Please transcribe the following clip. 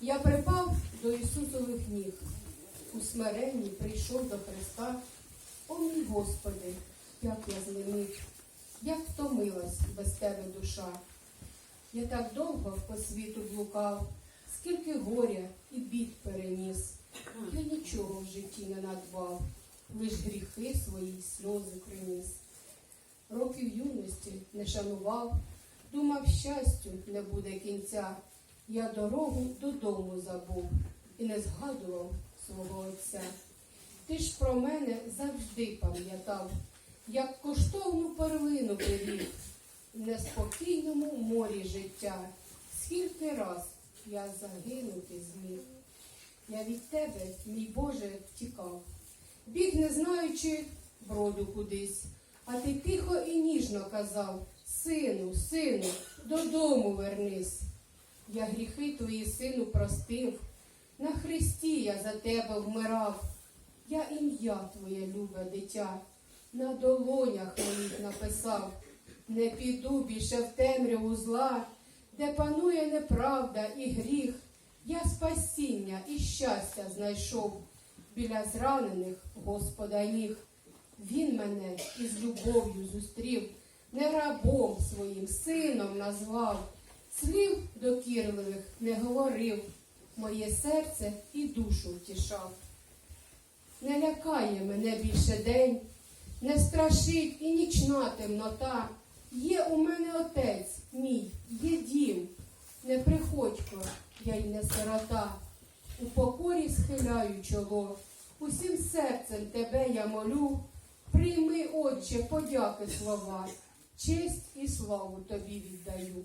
Я припав до Ісусових ніг, у смиренні прийшов до Христа. О мій Господи, як я злиник, як втомилась без тебе душа. Я так довго по світу блукав, скільки горя і бід переніс. Я нічого в житті не надбав, лиш гріхи свої сльози приніс. Років юності не шанував, думав, щастю не буде кінця. Я дорогу додому забув і не згадував свого отця. Ти ж про мене завжди пам'ятав, як коштовну перлину привів в неспокійному морі життя. Скільки раз я загинути зміг. Я від тебе, мій Боже, втікав, біг, не знаючи броду кудись, а ти тихо і ніжно казав Сину, сину, додому вернись. Я гріхи твої, сину, простив, на хресті я за тебе вмирав. Я ім'я твоє, любе дитя, на долонях моїх написав. Не піду більше в темряву зла, де панує неправда і гріх. Я спасіння і щастя знайшов біля зранених Господа ніг. Він мене із любов'ю зустрів, не рабом своїм сином назвав, слів докірливих не говорив, моє серце і душу втішав. Не лякає мене більше день, не страшить і нічна темнота. Є у мене отець мій, є дім, не приходько, я й не сирота. У покорі схиляю чоло, усім серцем тебе я молю. Прийми, Отче, подяки слова, честь і славу тобі віддаю.